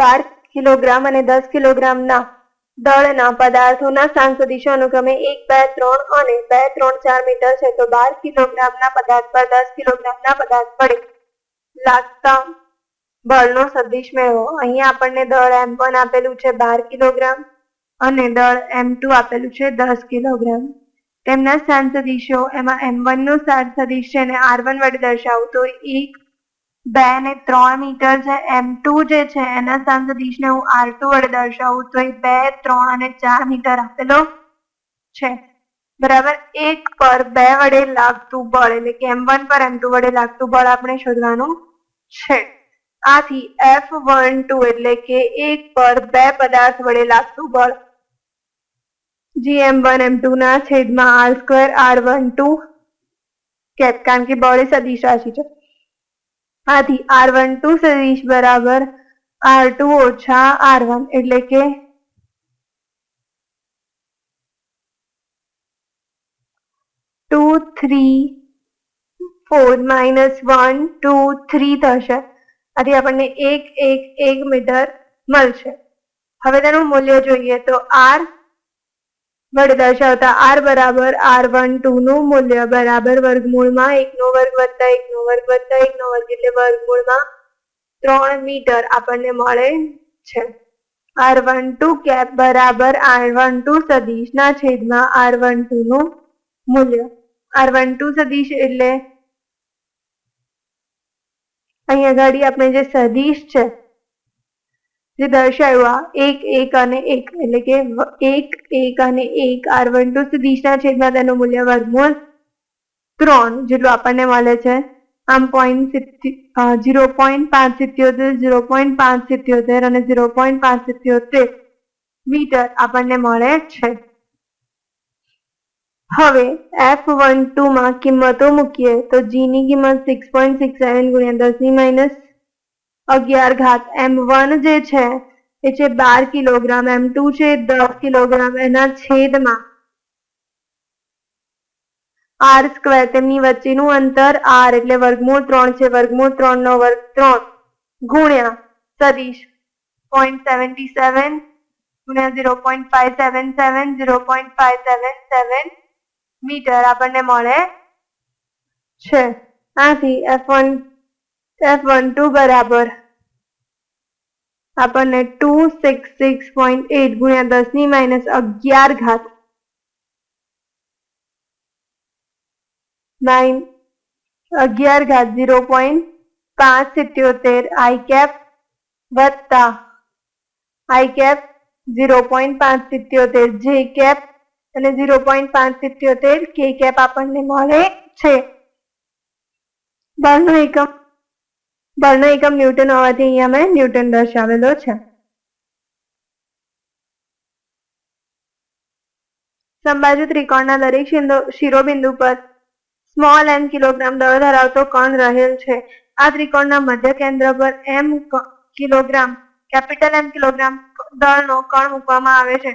બાર kilogram અને દસ કિલોગ્રામના દળના પદાર્થોના સાંસદીશો અનુક્રમે એક, બે, ત્રણ અને બે, ત્રણ, ચાર મીટર છે તો બાર કિલોગ્રામના પદાર્થ પર દસ કિલોગ્રામના પદાર્થ પડે લાગતા બળનો સદિશ મેળવો. અહીંયા આપણને દળ એમ વન આપેલું છે બાર કિલોગ્રામ અને દળ એમ ટુ આપેલું છે દસ કિલોગ્રામ. તેમના સ્થાન એમાં એમ વનનું સ્થાન સદિશ છે અને આર વન વડે દર્શાવું એક બે ને ત્રણ મીટર છે, એમ ટુ જે છે, એના સ્થાન સદિશને હું આર ટુ વડે દર્શાવું, તો એ બે, ત્રણ અને ચાર મીટર આપેલો છે. બરાબર, એક પર બે વડે લાગતું બળ, એટલે કે એમ વન પર એમ ટુ વડે લાગતું બળ આપણે શોધવાનું છે. આથી એફ વન ટુ એટલે કે એક પર બે પદાર્થ વડે લાગતું બળ, જી એમ વન, એમ ટુ ના છેદમાં R square, R one two કે કારણ કે બળ એ સદિશ રાશિ છે. આથી આર વન ટુ સદિશ બરાબર આર ટુ ઓછા આર વન એટલે કે two three four minus one two three થશે. આથી આપણને એક એક એક મીટર મળશે. હવે તેનું મૂલ્ય જોઈએ તો આર વડે દર્શાવતા આર બરાબર આર વન ટુ નું મૂલ્ય બરાબર વર્ગમૂળમાં એક નો વર્ગ વત્તા એક નો વર્ગ વત્તા એક નો વર્ગ એટલે વર્ગમૂળમાં ત્રણ મીટર આપણને મળે છે. આર વન ટુ કેપ બરાબર આર વન ટુ સદીશના છેદમાં આર વન ટુ નું મૂલ્ય. આર વન ટુ સદીશ એટલે અહીંયા ઘડી આપણે જે સદીશ છે જે દર્શાવ્યું એક એક અને એક, એટલે કે એક એક અને એક, આર વન ટુ સદીશના છેદમાં તેનું મૂલ્ય વર્ગમૂળ ત્રણ જેટલું આપણને મળે છે. આમ પોઈન્ટ ઝીરો પોઈન્ટ પાંચ સિત્યોતેર ઝીરો પોઈન્ટ પાંચ સિત્યોતેર અને ઝીરો પોઈન્ટ પાંચ સિત્યોતેર મીટર આપણને મળે છે. હવે એફ વન ટુ માં કિંમતો મૂકીએ તો જી ની કિંમત સિક્સ પોઈન્ટ સિક્સ સેવન ગુણ્યા દસની માઇનસ અગિયાર ઘાત એમ વન જે છે, એ છે બાર કિલોગ્રામ, એમ ટુ છે દસ કિલોગ્રામ, એના છેદમાં આર સ્ક્વેર, તેમની વચ્ચેનું અંતર આર એટલે વર્ગમૂળ ત્રણ છે, વર્ગમૂળ ત્રણ નો વર્ગ ત્રણ, ગુણ્યા સદીશ પોઈન્ટ સેવન્ટી સેવન ગુણ્યા zero point five seven seven zero point five seven seven metre આપણને મળે છે. આથી F one F one two બરાબર. આપણને two six six point eight ગુણ્યા દસની માઇનસ અગિયાર ઘાત નાઇન અગિયાર ઘાત ઝીરો પોઈન્ટ પાંચ સિત્યોતેર આઈ કેપ વત્તા આઈ કેપ ઝીરો પોઈન્ટ પાંચ સિત્યોતેર જે કેપ અને ઝીરો પોઈન્ટ પાંચ સિત્યોતેર કે કેપ આપણને મળે છે. બળનો એકમ. બળનો એકમ ન્યૂટન હોવાથી અહીંયા મેં ન્યૂટન દર્શાવેલો છે. સંબાજુ ત્રિકોણના દરેક શિરોબિંદુ પર સ્મોલ એમ કિલોગ્રામ દળ ધરાવતો કણ રહેલ છે? આ ત્રિકોણના મધ્ય કેન્દ્ર પર M kilogram, capital M kilogram દળનો કણ મૂકવામાં આવે છે?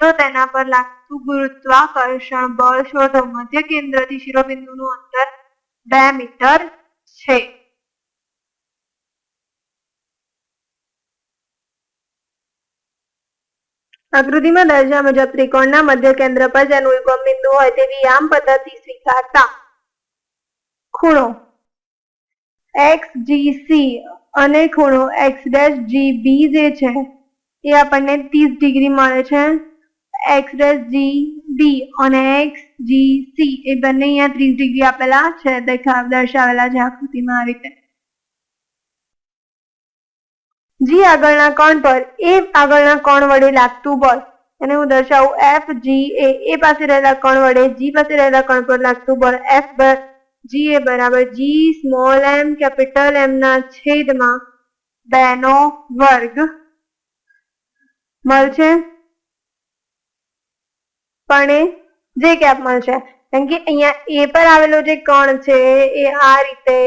તો તેના પર લાગતું ગુરુત્વાકર્ષણ બળ શોધો. મધ્ય કેન્દ્રથી શિરોબિંદુનું અંતર બે મીટર છે. આકૃતિમાં દર્શાવ્યા મુજબ ત્રિકોણના મધ્ય કેન્દ્ર પર જેનું ઉગમ બિંદુ હોય તેવી યામ પદ્ધતિ સ્વીકારતા. ખૂણો એક્સ જી સી અને ખૂણો એક્સ ડેશ જી બી જે છે એ આપણને ત્રીસ ડિગ્રી મળે છે. એક્સ ડેશ જી બી અને એક્સ જી સી એ બંને અહીંયા ત્રીસ ડિગ્રી આપેલા છે દેખાવ દર્શાવેલા છે આકૃતિમાં આ રીતે. જી આગળના કોણ પર? એ આગળના કોણ વડે લાગતું બળ એને હું દર્શાવું. એફ જી એ એ પાસે રહેલા કોણ વડે? જી પાસે રહેલા કોણ પર લાગતું બળ એફ જી એ બરાબર. જી સ્મોલ એમ કેપિટલ એમ ના છેદમાં બે નો વર્ગ મળશે. પણ એ જે કેપ મળશે. કેમ કે અહીંયા એ પર આવેલો જે કણ છે, એ આ રીતે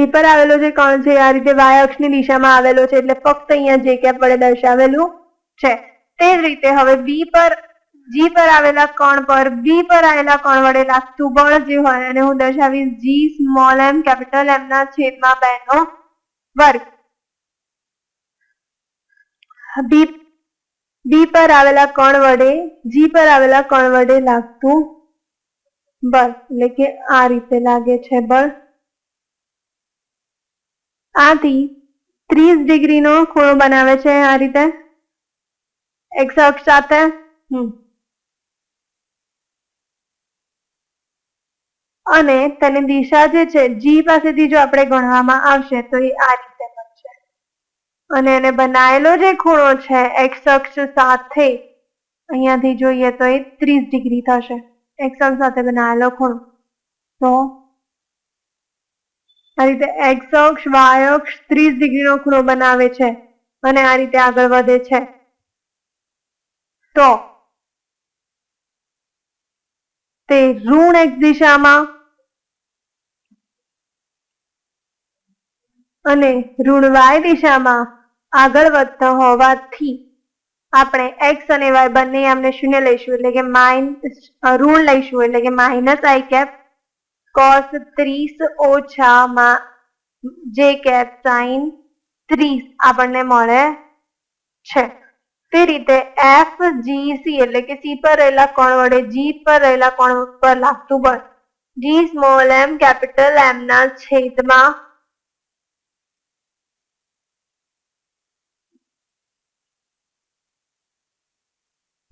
એ પર આવેલો જે કણ છે, આ રીતે વાય અક્ષની દિશામાં આવેલો છે, એટલે ફક્ત અહીંયા જે કેપ વડે દર્શાવેલું છે. તે જ રીતે હવે બી પર જી પર આવેલા કોણ પર બી પર આવેલા કોણ વડે લાગતું બળ જે હોય અને હું દર્શાવીશ જી સ્મોલ એમ કેપિટલ એમ ના છેદમાં બે નો વર્ગ. બી બી પર આવેલા કોણ વડે જી પર આવેલા કોણ વડે લાગતું બળ, એટલે કે આ રીતે લાગે છે બળ. આથી ત્રીસ ડિગ્રી નો ખૂણો બનાવે છે આ રીતે. એક્સ અક્ષ સાથે. અને તેની દિશા જે છે જી પાસેથી જો આપણે ગણવામાં આવશે તો એ આ રીતે બનશે. અને એને બનાવેલો જે ખૂણો છે એક્સ અક્ષ સાથે, અહીંયાથી જોઈએ તો એ ત્રીસ ડિગ્રી થશે. એક્સ અક્ષ સાથે બનાવેલો ખૂણો. તો આ રીતે એક્સ અક્ષ વાય અક્ષ ત્રીસ ડિગ્રીનો ખૂણો બનાવે છે અને આ રીતે આગળ વધે છે. તો તે ઋણ એક્સ દિશામાં અને ઋણ વાય દિશામાં આગળ વધતા હોવાથી આપણે એક્સ અને વાય બંને આમને શૂન્ય લઈશું, એટલે કે માઇન ઋણ લઈશું, એટલે કે માઇનસ આઈ કેપ કોસ ત્રીસ ઓછામાં જે કેપ સાઈન ત્રીસ આપણને મળે છે. તે રીતે એફ જી સી એટલે કે સી પર રહેલા કોણ વડે જી પર રહેલા કોણ પર લાગતું બળ જી સ્મોલ એમ કેપિટલ એમ ના છેદમાં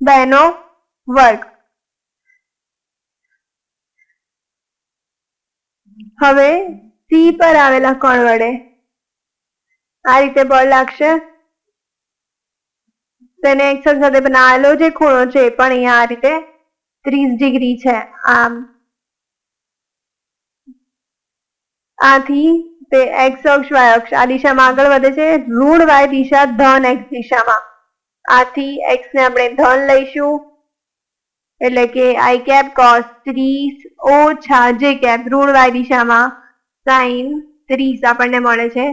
બેનો વર્ગ. હવે સી પર આવેલા કોણ વડે આ રીતે બળ લાગશે. તેને એક્સલ સાથે બનાવેલો જે ખૂણો છે એ પણ અહીંયા આ રીતે ત્રીસ ડિગ્રી છે. આમ આથી તે એક્સ અક્ષ, વાય અક્ષ આ દિશામાં આગળ વધે છે. ઋણ વાય દિશા ધન એક્સ દિશામાં. આથી એક્સ ને આપણે ધન લઈશું. એટલે કે આઈ કેપ કોસ ત્રીસ ઓછા જે કેપ, ઋણ વાય દિશામાં સાઈન ત્રીસ આપણને મળે છે.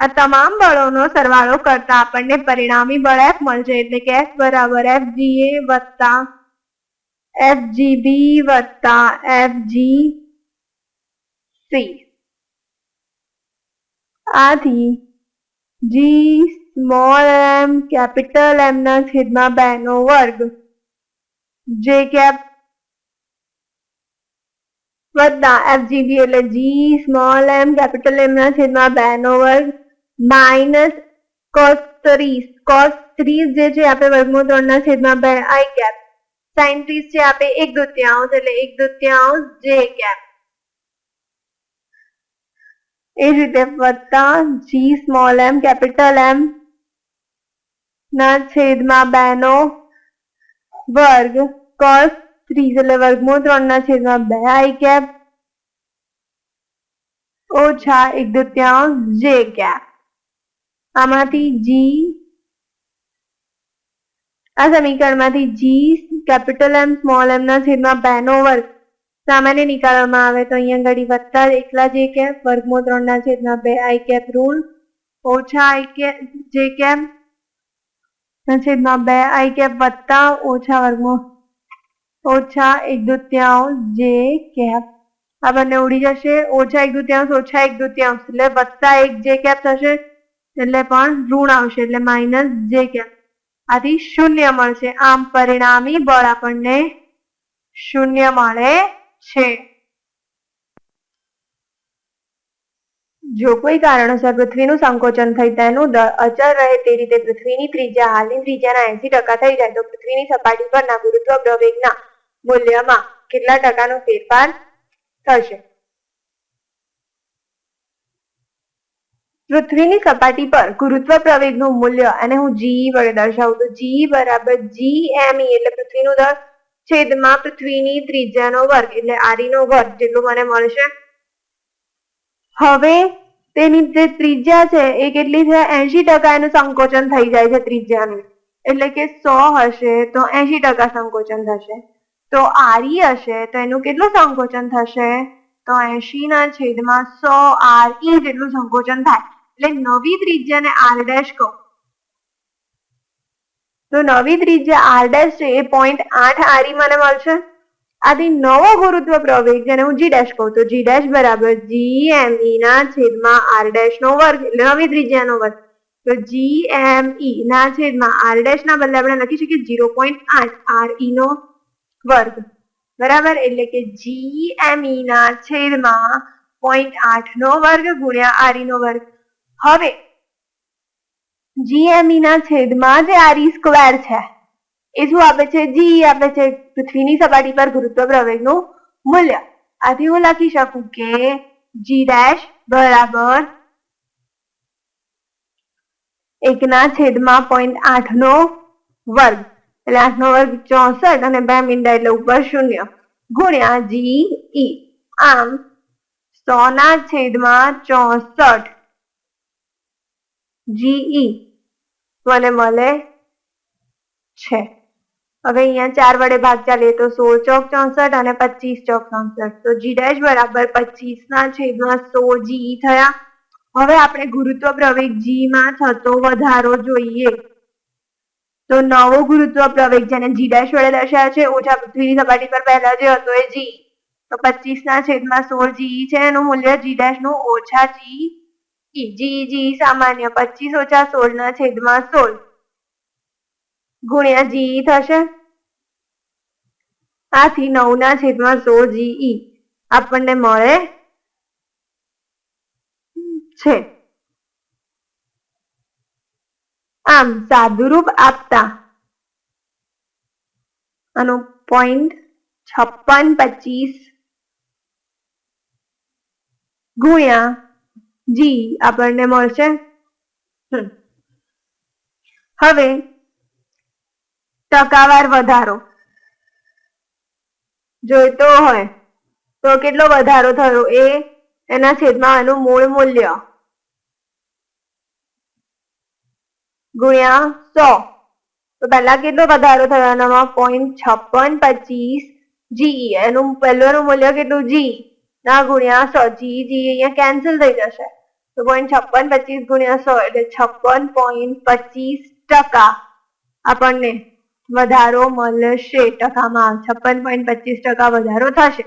આ તમામ બળોનો સરવાળો કરતા આપણને પરિણામી બળ એફ મળશે, એટલે કે એફ બરાબર એફ જી એ વત્તા એફ જી બી વત્તા એફ જી સી આથી જી સ્મોલ એમ કેપિટલ એમના છેદમાં બે નો વર્ગ જે કેપ વત્તા એફજીબી એટલે જી સ્મોલ એમ કેપિટલ એમના છેદમાં બે નો વર્ગ માઇનસ કોસ ત્રીસ. જે છે આપણે વર્ગમૂળ ત્રણ છેદમાં બે આઈ કેપ સાઇન ત્રીસ છે આપણે એક દુત્યાંશ, એટલે એક દુત્યાંશ જે કેપ એ રીતે વત્તા જી સ્મોલ એમ કેપિટલ એમ ના છેદમાં બે નો વર્ગ કોસ ત્રીસ એટલે વર્ગમૂળ ત્રણ ના છેદમાં બે આઈ કેપ. ઓછા એક દૃત્યાંશ જે કેપ. આમાંથી જી આ સમીકરણમાંથી જી કેપિટલ એમ સ્મોલ એમ ના છેદમાં બે નો વર્ગ. સામાન્ય નીકાળવામાં આવે તો અહીંયા ઘડી વત્તા એકલા જે કેપ, વર્ગમૂળ ત્રણ ના છેદમાં બે આઈ કેપ ઋણ ઓછા આઈ કેપ, જે કેપ છેદમાં બે આઈ કેપ વત્તા ઓછા વર્ગમાં ઓછા એક દુત્યાંશ જે કેપ. આ બંને ઉડી જશે. ઓછા એક દુત્યાંશ ઓછા એક દુત્યાંશ એટલે વત્તા એક જે કેપ થશે, એટલે પણ ઋણ આવશે. એટલે માઇનસ જે કેપ. આથી શૂન્ય મળશે. આમ પરિણામી બળ આપણને શૂન્ય મળે છે. જો કોઈ કારણોસર પૃથ્વીનું સંકોચન થઈ તેનું દળ અચળ રહે તે રીતે પૃથ્વીની ત્રિજ્યા, હાલની ત્રિજ્યાના એસી ટકા થઈ જાય તો પૃથ્વીની સપાટી પરના ગુરુત્વ પ્રવેગના મૂલ્યમાં કેટલા ટકાનો ફેરફાર થશે? પૃથ્વીની સપાટી પર ગુરુત્વ પ્રવેગનું મૂલ્ય અને હું જી વડે દર્શાવું તો જી બરાબર જી એમ એટલે પૃથ્વીનું દળ છેદમાં પૃથ્વીની ત્રિજ્યાનો વર્ગ એટલે આરીનો વર્ગ જેટલું મને મળશે. હવે તેની જે ત્રિજ્યા છે, એ કેટલી છે? એસી ટકા એનું સંકોચન થઈ જાય છે ત્રિજ્યાનું. એટલે કે સો હશે, તો એસી ટકા સંકોચન થશે. તો આરી હશે, તો એનું કેટલું સંકોચન થશે? તો એસી ના છેદમાં સો આર ઈ જેટલું સંકોચન થાય. એટલે નવી ત્રિજ્યાને આર ડેશ કહો. તો નવી ત્રિજ્યા આર ડેશ છે, એ પોઈન્ટ આઠ આરી મને મળશે. આથી નવો ગુરુત્વ પ્રવેગ, જેને હું જી ડેશ કહું તો જી ડેશ બરાબર જી એમ ઈ ના છેદમાં આર ડેશ નો વર્ગ, એટલે નવી ત્રિજ્યાનો વર્ગ. તો જી એમ ઈ ના છેદમાં આર ડેશ ના બદલે આપણે લખી શકીએ ઝીરો પોઈન્ટ આઠ, આર ઈ નો વર્ગ. બરાબર? એટલે કે જી એમ ઈ ના છેદમાં પોઈન્ટ આઠ નો વર્ગ ગુણ્યા આર ઈ નો વર્ગ. હવે જીએમઈ ના છેદમાં જે આર ઈ સ્ક્વેર છે. એ શું આપે છે? જી આપે છે. પૃથ્વીની સપાટી પર ગુરુત્વ પ્રવેગનું મૂલ્ય. આથી હું લખી શકું કે જી ડેશ બરાબર એકના છેદમાં પોઈન્ટ આઠ નો વર્ગ. એટલે આઠ નો વર્ગ ચોસઠ અને બે મીંડા એટલે ઉપર શૂન્ય. ગુણ્યા જી ઈ. આમ સો ના છેદમાં ચોસઠ. જીઈ મને મળે છે. હવે અહીંયા ચાર વડે ભાગ ચાલે તો સોળ ચોક ચોસઠ અને પચીસ ચોક ચોસઠ. તો જી ડેશ બરાબર પચીસ ના છેદમાં સો જી થયા. હવે આપણે ગુરુત્વ પ્રવેગ જી માં થતો વધારો જોઈએ. તો નવો ગુરુત્વ પ્રવેગ જેને જી ડેશ વડે દર્શાવે છે, ઓછા પૃથ્વીની સપાટી પર પહેલા જે હતો એ જી તો પચીસ ના છેદમાં સોળ જી છે, એનું મૂલ્ય જી ડેશનું ઓછા જી જી જી સામાન્ય પચીસ ઓછા સોળ ના છેદમાં સોળ. ગુણ્યા જી થશે. આથી નવ ના છેદમાં સોળ જીઈ આપણને મળે છે. આમ સાદુરૂપ આપતા આનો પોઈન્ટ છપ્પન પચીસ ગુણ્યા જી આપણને મળશે. હવે ટકાવાર વધારો. જોઈતો હોય, તો કેટલો વધારો થયો? એ એના છેદમાં એનું મૂળ મૂલ્ય. ગુણ્યા સો. તો પહેલા કેટલો વધારો થયો? એનામાં પોઈન્ટ છપ્પન પચીસ જી એનું પહેલું મૂલ્ય કેટલું? જી ના, ગુણ્યા સો. જી જી અહીંયા કેન્સલ થઈ જશે. તો પોઈન્ટ છપ્પન પચીસ ગુણ્યા સો એટલે છપ્પન પોઈન્ટ પચીસ ટકા આપણને વધારો મળશે. ટકામાં છપ્પન પોઈન્ટ પચીસ ટકા વધારો થશે.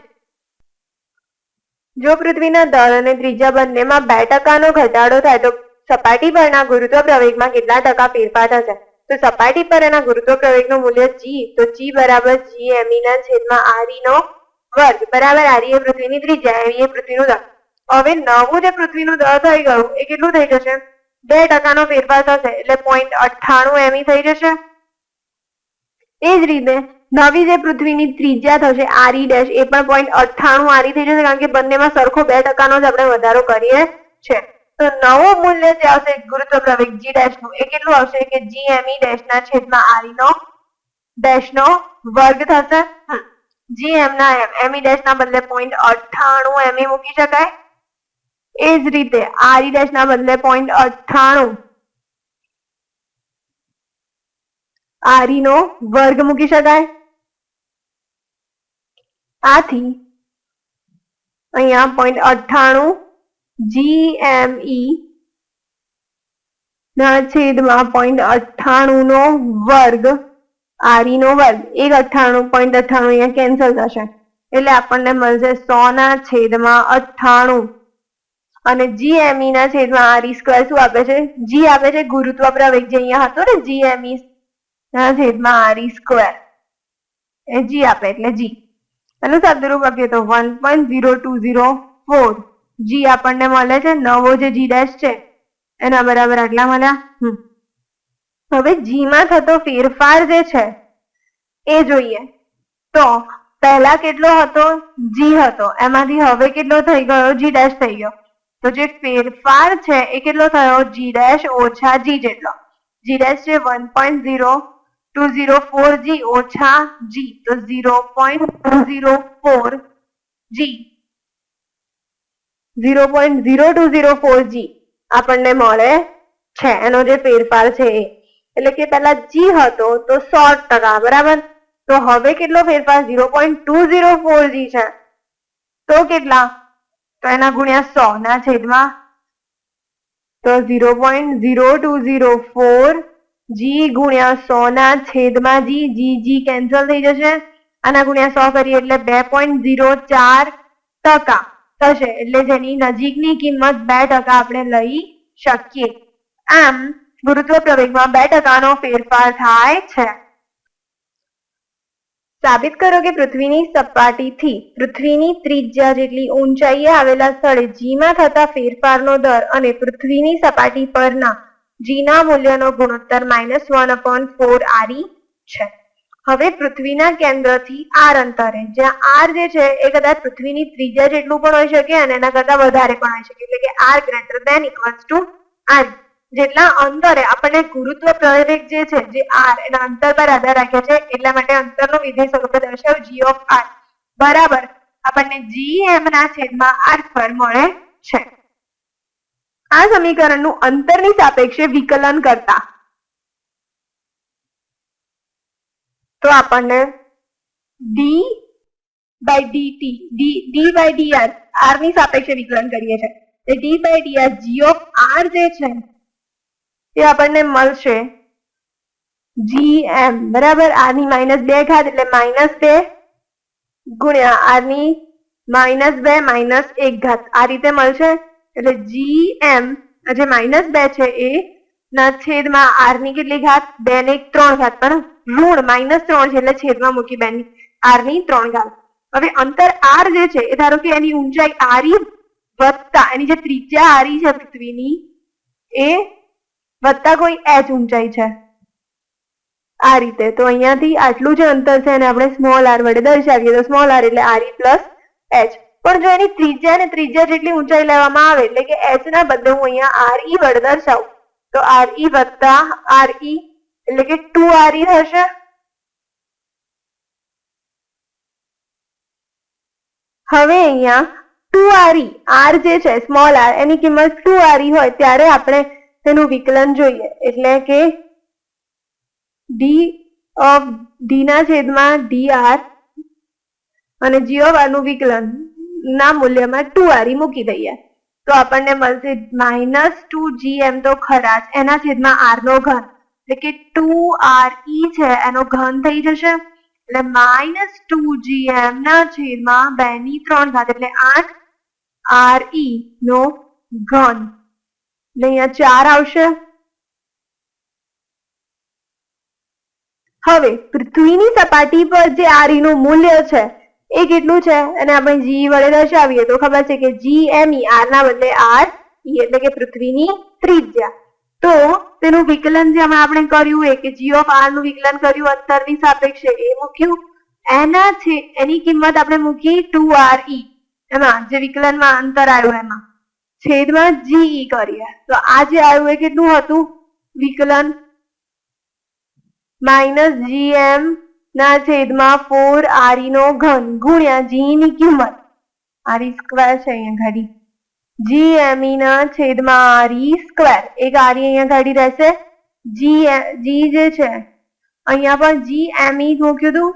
જો પૃથ્વીના દળ અને ત્રીજા બંનેમાં બે ટકાનો ઘટાડો થાય તો સપાટી પરના ગુરુત્વ પ્રવેગમાં કેટલા ટકા ફેરફાર થશે? તો સપાટી પર એના ગુરુત્વ પ્રવેગનું મૂલ્ય જી તો જી બરાબર જી એમઈ ના છેદમાં આરઈ નો વર્ગ બરાબર આરઈ એ પૃથ્વીની ત્રિજ્યા એમઈ એ પૃથ્વીનું દળ. હવે નવું જે પૃથ્વીનું દળ થઈ ગયું, એ કેટલું થઈ જશે? બે ટકાનો ફેરફાર થશે, એટલે પોઈન્ટ અઠ્ઠાણું એમઈ થઈ જશે. એ જ રીતે નવી જે પૃથ્વીની ત્રિજ્યા થશે, આરી ડેશ, એ પણ પોઈન્ટ અઠ્ઠાણું આરી થઈ જશે કારણ કે બંનેમાં સરખો બે ટકાનો જ આપણે વધારો કરીએ છે. તો નવો મૂલ્ય જે આવશે ગુરુત્વ પ્રવેગ જી ડેશનું એ કેટલું આવશે કે જી એમઈ ડેશ ના છેદમાં આરી નો ડેશ નો વર્ગ થશે. જી એમ ના એમ એમઈ ડેશ ના બદલે પોઈન્ટ અઠ્ઠાણું એમઈ મૂકી શકાય. એ જ રીતે આરી ડેશ ના બદલે પોઈન્ટ અઠ્ઠાણું આરી નો વર્ગ મૂકી શકાય? આથી અહીંયા પોઈન્ટ અઠ્ઠાણું જીએમઈ ના છેદમાં પોઈન્ટ અઠ્ઠાણું નો વર્ગ, આરી નો વર્ગ. એક અઠ્ઠાણું પોઈન્ટ અઠ્ઠાણું અહીંયા કેન્સલ થશે. એટલે આપણને મળશે સો ના છેદમાં અઠ્ઠાણું. અને જી એમઈ ના છેદમાં આરી સ્ક્વેર શું આપે છે? જી આપે છે ગુરુત્વ પ્રવેગ જે અહીંયા હતો ને જી એમઈ ના છેદમાં આરી સ્ક્વેર એ જી આપે એટલે જી એનું શબ્દરૂપ આપીએ તો one point zero two zero four G આપણને મળે છે, નવો જે જી ડેશ છે, એના બરાબર આટલા મળ્યા. હવે જી માં થતો ફેરફાર જે છે, એ જોઈએ. તો પહેલા કેટલો હતો? જી હતો. એમાંથી હવે કેટલો થઈ ગયો? જી ડેશ થઈ ગયો. તો જે ફેરફાર છે, એ કેટલો થયો? જી ડેશ ઓછા જી જેટલો. જી ડેશ છે વન પોઈન્ટ ઝીરો આપણને મળે છે. એનો જે ફેરફાર છે એટલે કે પહેલા જી હતો તો સો ટકા, બરાબર? તો હવે કેટલો ફેરફાર? Zero point two zero four G છે. તો કેટલા? તો એના ગુણ્યા સો ના છેદમાં. તો zero point zero two zero four G ગુણ્યા સો ના છેદમાં જી જી જી કેન્સલ થઈ જશે. આના ગુણ્યા સો કરીએ એટલે બે પોઈન્ટ ઝીરો ચાર ટકા થશે. એટલે જેની નજીકની કિંમત બે ટકા આપણે લઈ શકીએ. આમ, ગુરુત્વ પ્રવેગમાં બે ટકાનો ફેરફાર થાય છે. સાબિત કરો કે પૃથ્વીની સપાટીથી પૃથ્વીની ત્રિજ્યા જેટલી ઊંચાઈએ આવેલા સ્થળે જીમાં થતા ફેરફારનો દર અને પૃથ્વીની સપાટી પરના જીના મૂલ્યનો ગુણોત્તર માઇનસ વન અપોન ફોર આરી છે. હવે પૃથ્વીના કેન્દ્રથી આર અંતરે, જ્યાં આર જે છે એ કદાચ પૃથ્વીની ત્રિજ્યા જેટલું પણ હોઈ શકે અને એના કરતા વધારે પણ હોઈ શકે, એટલે કે R greater than equals to R જેટલા અંતરે આપણને ગુરુત્વ પ્રવેગ જે છે, જે આર એના અંતર પર આધાર રાખે છે, એટલા માટે અંતરનો વિધેય સ્વરૂપે દર્શાવ જી ઓફ આર બરાબર, આપણને જી એમ ના છેદમાં આર પર મળે છે. આ સમીકરણનું અંતરની સાપેક્ષે વિકલન કરતા. તો આપણને D by DT D D by DR આરની સાપેક્ષે વિકલન કરીએ છીએ. D by DR G of R જે છે, એ આપણને મળશે જી એમ બરાબર? આરની માઇનસ બે ઘાત એટલે માઇનસ બે ગુણ્યા આરની માઇનસ બે, માઇનસ એક ઘાત. આ રીતે મળશે એટલે જી એમ જે માઇનસ બે છે એ, ના છેદમાં આરની કેટલી ઘાત? બે ને ત્રણ ઘાત, પણ ઋણ માઇનસ ત્રણ છે એટલે છેદમાં મૂકી બે ની આરની ત્રણ ઘાત. હવે અંતર આર જે છે એ ધારો કે એની ઊંચાઈ આરી વત્તા, એની જે ત્રિજ્યા આરી છે પૃથ્વીની, એ વત્તા કોઈ એચ ઊંચાઈ છે. આ રીતે. તો અહીંયાથી આટલું જે અંતર છે એને આપણે સ્મોલ આર વડે દર્શાવીએ તો સ્મોલ આર એટલે આર પ્લસ એચ પણ જો એની ત્રિજ્યા ને ત્રિજ્યા જેટલી ઊંચાઈ લેવામાં આવે, એટલે કે એચ ના બદલે હું અહીંયા આર ઈ વડે દર્શાવું, તો આર ઈ વત્તા આર ઈ એટલે કે ટુ આર ઈ થશે. હવે અહીંયા ટુ આર ઈ આર જે છે સ્મોલ આર એની કિંમત ટુ આર ઈ હોય, ત્યારે આપણે તેનું વિકલન જોઈએ, એટલે કે ડી ઓફ ડી ના છેદમાં ડી આર અને જી ઓફ આર વિકલન ના મૂલ્યમાં ટુ આરી મૂકી દઈએ. તો આપણને મળશે માઇનસ ટુ જી એમ તો ખરા જ, એના છેદમાં આર નો ઘન. એટલે કે ટુ આર ઈ છે, એનો ઘન થઈ જશે. એટલે માઇનસ ટુ જી એમ ના છેદમાં બે ની ત્રણ ઘાત, એટલે આઠ આર ઈ નો ઘન. એટલે અહીંયા ચાર આવશે. હવે પૃથ્વીની સપાટી પર જે આરી નું મૂલ્ય છે એ કેટલું છે? અને આપણે જી વડે દર્શાવીએ તો ખબર છે કે જી એમ ઈ આર ના બદલે આર ઈ એટલે કે પૃથ્વીની ત્રિજ્યા. તો તેનું વિકલન જે આપણે કર્યું એ કે જી ઓફ આરનું વિકલન કર્યું અંતરની સાપેક્ષે એ મૂક્યું. એના છે, એની કિંમત આપણે મૂકી ટુ આર ઈ એમાં જે વિકલનમાં અંતર આવ્યું એમાં. છેદમાં જી કરીએ. તો આ જે આવ્યું એ કેટલું હતું? વિકલન. માઇનસ જીએમ ના છેદમાં ફોર આરી નો ઘન ગુણ્યા જી ની કિંમત. આરી સ્ક્વેર છે અહીંયા ઘડી. જી એમ ના છેદમાં આરી સ્ક્વેર એક આરી અહીંયા ઘડી રહેશે. જી જી જે છે, અહીંયા પણ જી એમ ઈ મૂક્યું હતું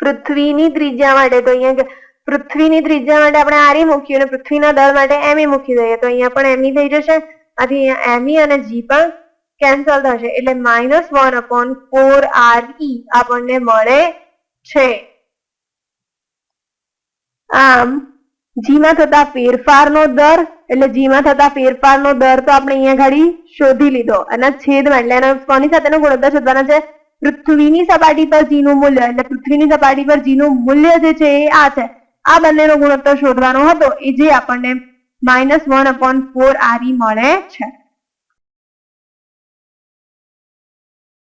પૃથ્વીની ત્રિજ્યા માટે તો અહીંયા પૃથ્વીની ત્રિજ્યા માટે આપણે આરી મૂક્યું અને પૃથ્વીના દળ માટે એમી મૂકી દઈએ. તો અહીંયા પણ એમી થઈ જશે. આથી અહીંયા એમી અને જી પણ કેન્સલ થશે. એટલે minus one upon four R E આપણને મળે છે. આમ, જીમાં થતા ફેરફારનો દર, એટલે જીમાં થતા ફેરફારનો દર તો આપણે અહીંયા ઘડી શોધી લીધો. અને છેદમાં, એટલે એના કોની સાથેનો ગુણોત્તર શોધવાનો છે? પૃથ્વીની સપાટી પર જીનું મૂલ્ય, એટલે પૃથ્વીની સપાટી પર જીનું મૂલ્ય જે છે એ આ છે. આ બંનેનો ગુણોત્તર શોધવાનો હતો, એ જે આપણને minus one upon four R E મળે છે.